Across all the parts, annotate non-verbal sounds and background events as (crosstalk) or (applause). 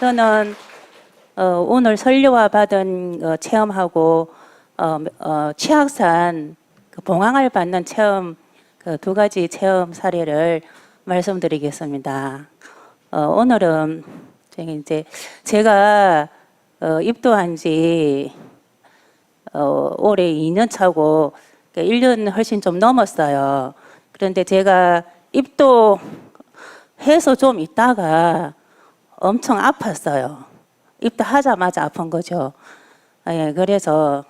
저는 어, 오늘 설교와 받은 어, 체험하고 어, 어, 치악산 그 봉황을 받는 체험 그 두 가지 체험 사례를 말씀드리겠습니다. 어, 오늘은 이제 제가 어, 입도한 지 어, 올해 2년 차고 그러니까 1년 훨씬 좀 넘었어요. 그런데 제가 입도 해서 좀 있다가 엄청 아팠어요. 입도하자마자 아픈 거죠. 예, 그래서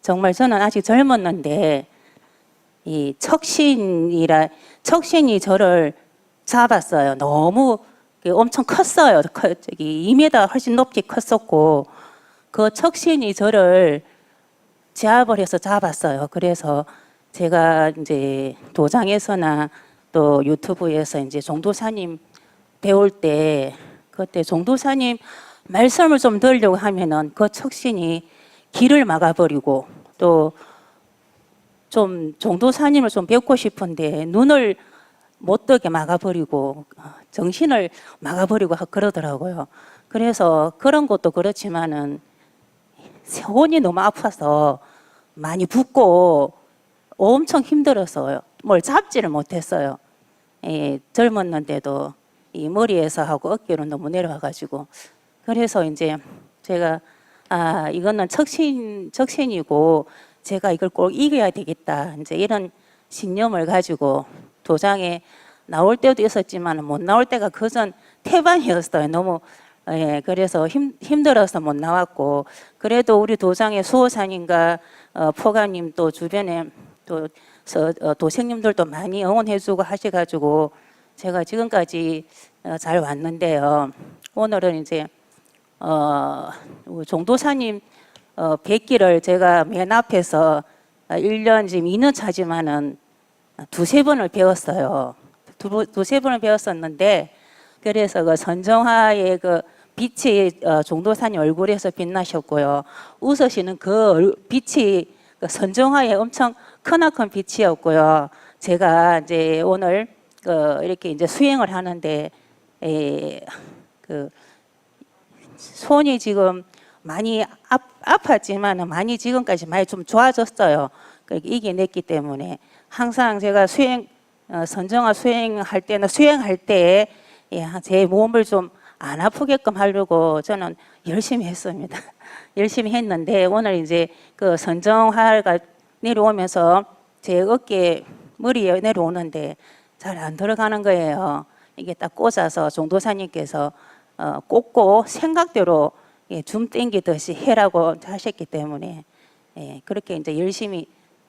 정말 저는 아직 젊었는데 이 척신이라 척신이 저를 잡았어요. 너무 그 엄청 컸어요. 커- 저기 2m 훨씬 높게 컸었고 그 척신이 저를 제압을 해서 잡았어요. 그래서 제가 이제 도장에서나 또 유튜브에서 이제 종도사님 배울 때 그때 종도사님 말씀을 좀 들으려고 하면은 그 척신이 길을 막아버리고 또 좀 종도사님을 좀 뵙고 싶은데 눈을 못 뜨게 막아버리고 어, 정신을 막아버리고 하- 그러더라고요. 그래서 그런 것도 그렇지만은 혼이 너무 아파서 많이 붓고 엄청 힘들었어요. 뭘 잡지를 못했어요. 예, 젊었는데도 이 머리에서 하고 어깨로 너무 내려와 가지고. 그래서 이제 제가 아 이거는 척신 척신이고 제가 이걸 꼭 이겨야 되겠다. 이제 이런 신념을 가지고 도장에 나올 때도 있었지만 못 나올 때가 그전 태반이었어요. 너무 예, 그래서 힘, 힘들어서 못 나왔고. 그래도 우리 도장의 수호사님과 어, 포가님 또 주변에 또 서, 어, 도생님들도 많이 응원해주고 하셔가지고 제가 지금까지 어, 잘 왔는데요. 오늘은 이제 어, 종도사님 어, 뵙기를 제가 맨 앞에서 아, 1년 지금 2년 차지만은 두세 번을 배웠어요. 두, 두세 번을 배웠었는데 그래서 그 선정화의 그 빛이 어, 종도사님 얼굴에서 빛나셨고요. 웃으시는 그 얼- 빛이 그 선정화의 엄청 크나큰 빛이었고요. 제가 이제 오늘 그 이렇게 이제 수행을 하는데 에, 그 손이 지금 많이 아, 아팠지만 많이 지금까지 많이 좀 좋아졌어요. 그 이겨냈기 때문에 항상 제가 수행 어, 선정화 수행할 때는 수행할 때 예, 제 몸을 좀 안 아프게끔 하려고 저는 열심히 했습니다. (laughs) 열심히 했는데 오늘 이제 그 선정화가 내려오면서 제 어깨 머리에 내려오는데 잘 안 들어가는 거예요. 이게 딱 꽂아서 종도사님께서 어, 꽂고 생각대로 예, 줌 땡기듯이 해라고 하셨기 때문에 예, 그렇게 이제 열심히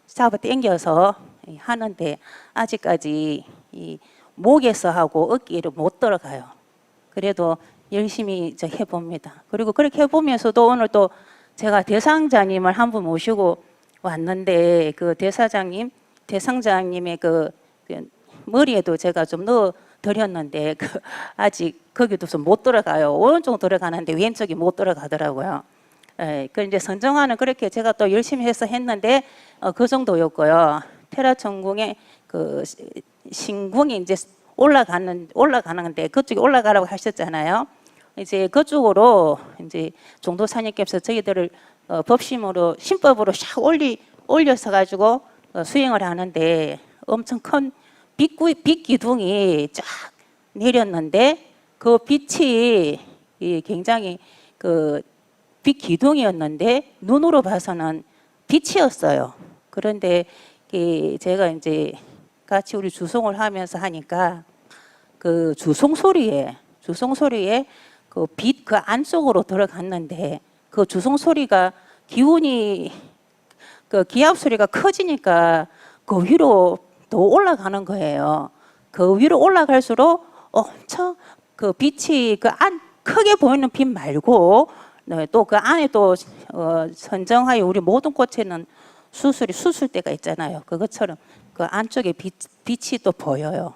잡아 당겨서 예, 하는데 아직까지 이 목에서 하고 어깨를 못 들어가요. 그래도 열심히 이제 해봅니다. 그리고 그렇게 해보면서도 오늘 또 제가 대상자님을 한 분 모시고 왔는데 그 대사장님, 대상자님의 그, 그 머리에도 제가 좀 넣어 드렸는데 (laughs) 그 아직 거기도 좀 못 들어가요. 오른쪽 들어가는데 왼쪽이 못 들어가더라고요. 예, 그 이제 선정화는 그렇게 제가 또 열심히 해서 했는데 어, 그 정도였고요. 테라 천궁의 그 시- 신궁이 이제 올라가는 올라가는데 그쪽에 올라가라고 하셨잖아요. 이제 그쪽으로 이제 종도사님께서 저희들을 어, 법심으로 신법으로 샥 올리 올려서 가지고 어, 수행을 하는데 엄청 큰 빛구 빛 기둥이 쫙 내렸는데 그 빛이 이 굉장히 그 빛 기둥이었는데 눈으로 봐서는 빛이었어요. 그런데 이 제가 이제 같이 우리 주송을 하면서 하니까 그 주송 소리에 주송 소리에 그 빛 그 안쪽으로 들어갔는데 그 주송 소리가 기운이 그 기압 소리가 커지니까 그 위로 더 올라가는 거예요. 그 위로 올라갈수록 엄청 그 빛이 그 안 크게 보이는 빛 말고 또그 안에 또 어, 선정하여 우리 모든 꽃에는 수술이 수술대가 있잖아요. 그것처럼 그 안쪽에 빛, 빛이 또 보여요.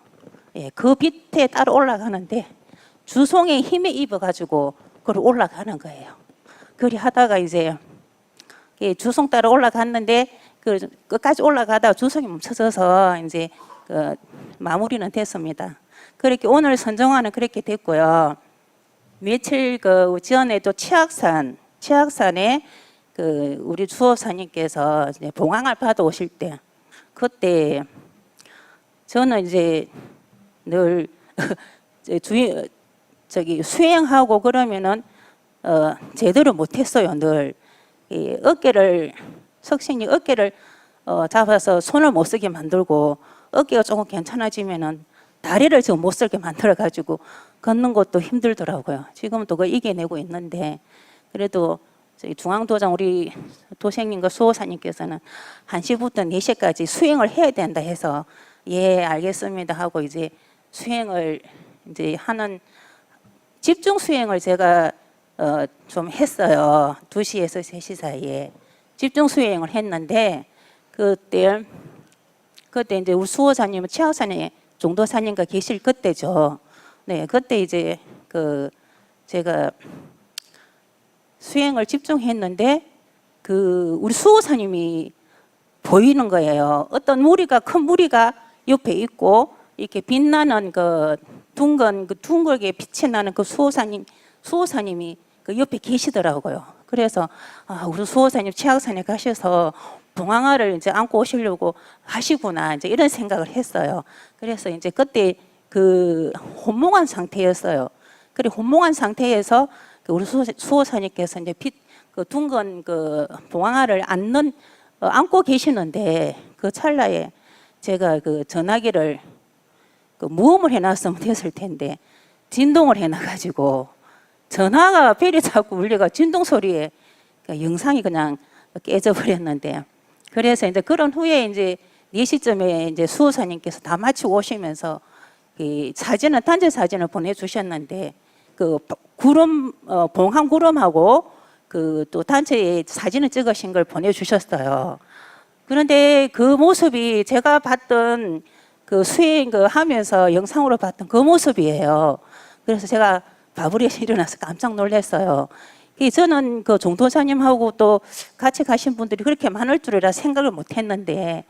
예, 그 빛에 따라 올라가는데 주송의 힘에 입어가지고 그걸 올라가는 거예요. 그리 하다가 이제 예, 주송 따라 올라갔는데 그 끝까지 올라가다가 주송이 멈춰져서 이제 그 마무리는 됐습니다. 그렇게 오늘 선정화는 그렇게 됐고요. 며칠 그 전에도 치악산 치악산에 그 우리 주호사님께서 이제 봉황을 받아 오실 때 그때 저는 이제 늘 (laughs) 주인 저기 수행하고 그러면은 어 제대로 못했어요 늘이 어깨를 석신이 어깨를 어 잡아서 손을 못 쓰게 만들고 어깨가 조금 괜찮아지면은 다리를 지금 못 쓰게 만들어 가지고 걷는 것도 힘들더라고요. 지금은 또 그거 이겨내고 있는데 그래도 저희 중앙도장 우리 도생님과 수호사님께서는 1시부터 4시까지 수행을 해야 된다 해서 예 알겠습니다 하고 이제 수행을 이제 하는 집중 수행을 제가 어, 좀 했어요. 2시에서 3시 사이에 집중 수행을 했는데 그때 그때 이제 우리 수호사님은 치아산에 종도사님과 계실 그때죠. 네, 그때 이제 그 제가 수행을 집중했는데 그 우리 수호사님이 보이는 거예요. 어떤 무리가 큰 무리가 옆에 있고 이렇게 빛나는 그 둥근 그 둥글게 빛이 나는 그 수호사님 수호사님이 그 옆에 계시더라고요. 그래서 아 우리 수호사님 치악산에 가셔서 봉황아를 이제 안고 오시려고 하시구나 이제 이런 생각을 했어요. 그래서 이제 그때 그 혼몽한 상태였어요. 그리고 혼몽한 상태에서 그 우리 수호- 수호사님께서 이제 빛, 그 둥근 그 봉황아를 안는 어, 안고 계시는데 그 찰나에 제가 그 전화기를 그 무음을 해놨으면 됐을 텐데 진동을 해놔가지고 전화가 벨이 자꾸 울려가 진동 소리에 그 영상이 그냥 깨져 버렸는데 그래서 이제 그런 후에 이제 4시쯤에 이제 수호사님께서 다 마치고 오시면서 이 사진을 단체 사진을 보내주셨는데 그 구름 어, 봉황 구름하고 그 또 단체에 사진을 찍으신 걸 보내주셨어요. 그런데 그 모습이 제가 봤던 그 수행 그 하면서 영상으로 봤던 그 모습이에요. 그래서 제가 바브리에서 (laughs) 일어나서 깜짝 놀랐어요. 이 저는 그 종도사님하고 또 같이 가신 분들이 그렇게 많을 줄이라 생각을 못 했는데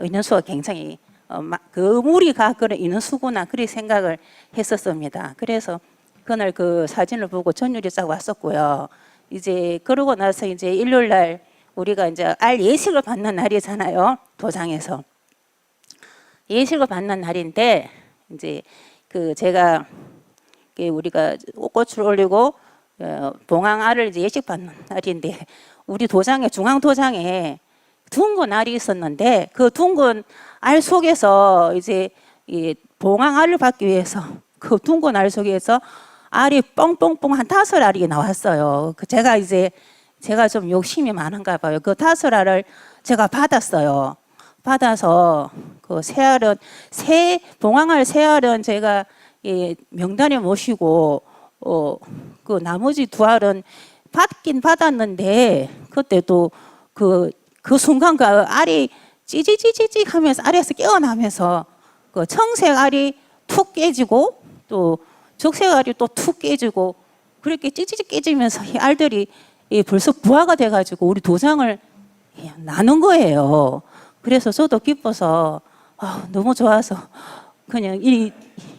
인원수가 굉장히 어, 마- 그 무리가 그런 인원수구나 그렇게 생각을 했었습니다. 그래서 그날 그 사진을 보고 전율이 싹 왔었고요. 이제 그러고 나서 이제 일요일 날 우리가 이제 알 예식을 받는 날이잖아요. 도장에서. 예식을 받는 날인데 이제 그 제가 우리가 꽃을 올리고 어, 봉황알을 이제 예식 받는 날인데 우리 도장에 중앙 도장에 둥근 알이 있었는데 그 둥근 알 속에서 이제 이 봉황알을 받기 위해서 그 둥근 알 속에서 알이 뻥뻥뻥 한 다섯 알이 나왔어요. 그 제가 이제 제가 좀 욕심이 많은가 봐요. 그 다섯 알을 제가 받았어요. 받아서 그 새알은 새 봉황알 새알은 제가 이 명단에 모시고 어 그 나머지 두 알은 받긴 받았는데 그때도 그 그 순간 그 알이 찌지지지직 하면서 알에서 깨어나면서 그 청색 알이 툭 깨지고 또 적색 알이 또 툭 깨지고 그렇게 찌지직 깨지면서 이 알들이 이 벌써 부화가 돼가지고 우리 도장을 예, 나눈 거예요. 그래서 저도 기뻐서 아, 너무 좋아서 그냥 이,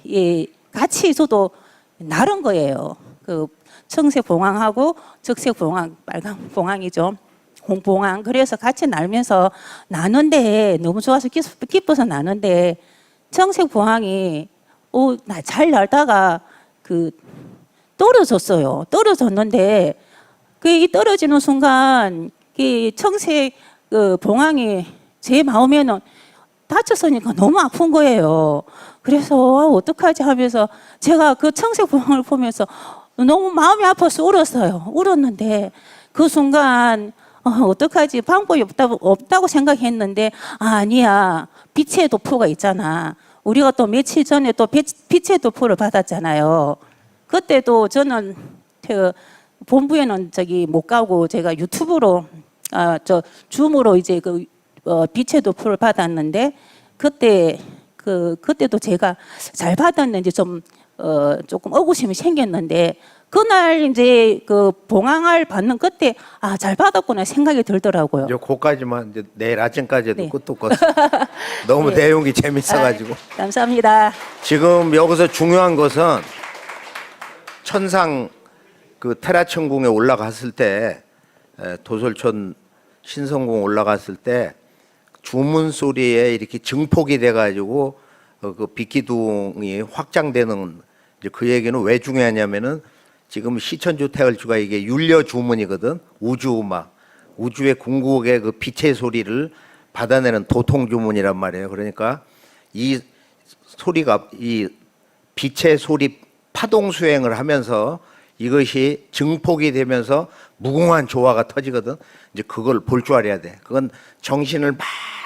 이 같이 저도 나른 거예요. 그 청색 봉황하고 적색 봉황, 빨간 봉황이죠. 홍봉황. 그래서 같이 날면서 나는데 너무 좋아서 기- 기뻐서 나는데 청색 봉황이 오, 나잘 날다가 그 떨어졌어요. 떨어졌는데 그이 떨어지는 순간 이 청색 그 봉황이 제 마음에는 다쳤으니까 너무 아픈 거예요. 그래서 아, 어떡하지 하면서 제가 그 청색 봉황을 보면서 너무 마음이 아파서 울었어요. 울었는데 그 순간 어, 어떡하지 방법이 없다고, 없다고 생각했는데 아, 아니야 빛의 도포가 있잖아. 우리가 또 며칠 전에 또 빛- 빛의 도포를 받았잖아요. 그때도 저는 그 본부에는 저기 못 가고 제가 유튜브로 아 저 줌으로 이제 그 어, 빛의 도표를 받았는데 그때 그 그때도 제가 잘 받았는지 좀 어, 조금 의구심이 생겼는데 그날 이제 그 봉황을 받는 그때 아 잘 받았구나 생각이 들더라고요. 이제 그까지만 이제 내일 아침까지도 네. 끝도 껐어. (laughs) 너무 내용이 재밌어가지고 아, 감사합니다. 지금 여기서 중요한 것은 천상 그 테라천궁에 올라갔을 때 에, 도솔촌 신성궁 올라갔을 때 주문 소리에 이렇게 증폭이 돼가지고 어, 그 비키둥이 확장되는 그 얘기는 왜 중요하냐면은 지금 시천주택을주가 이게 윤려 주문이거든 우주 음악 우주의 궁극의 그 빛의 소리를 받아내는 도통 주문이란 말이에요. 그러니까 이 소리가 이 빛의 소리 파동 수행을 하면서 이것이 증폭이 되면서 무궁한 조화가 터지거든. 이제 그걸 볼 줄 알아야 돼. 그건 정신을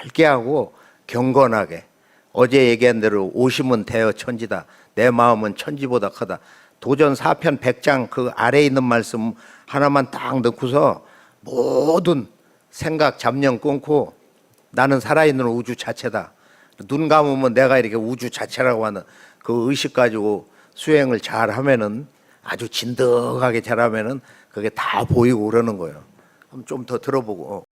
맑게 하고 경건하게 어제 얘기한 대로 오심은 대여 천지다. 내 마음은 천지보다 크다. 도전 사편 백장 그 아래에 있는 말씀 하나만 딱 넣고서 모든 생각 잡념 끊고 나는 살아있는 우주 자체다. 눈 감으면 내가 이렇게 우주 자체라고 하는 그 의식 가지고 수행을 잘 하면은 아주 진득하게 잘하면은 그게 다 보이고 그러는 거예요. 한번 좀더 들어보고. 어.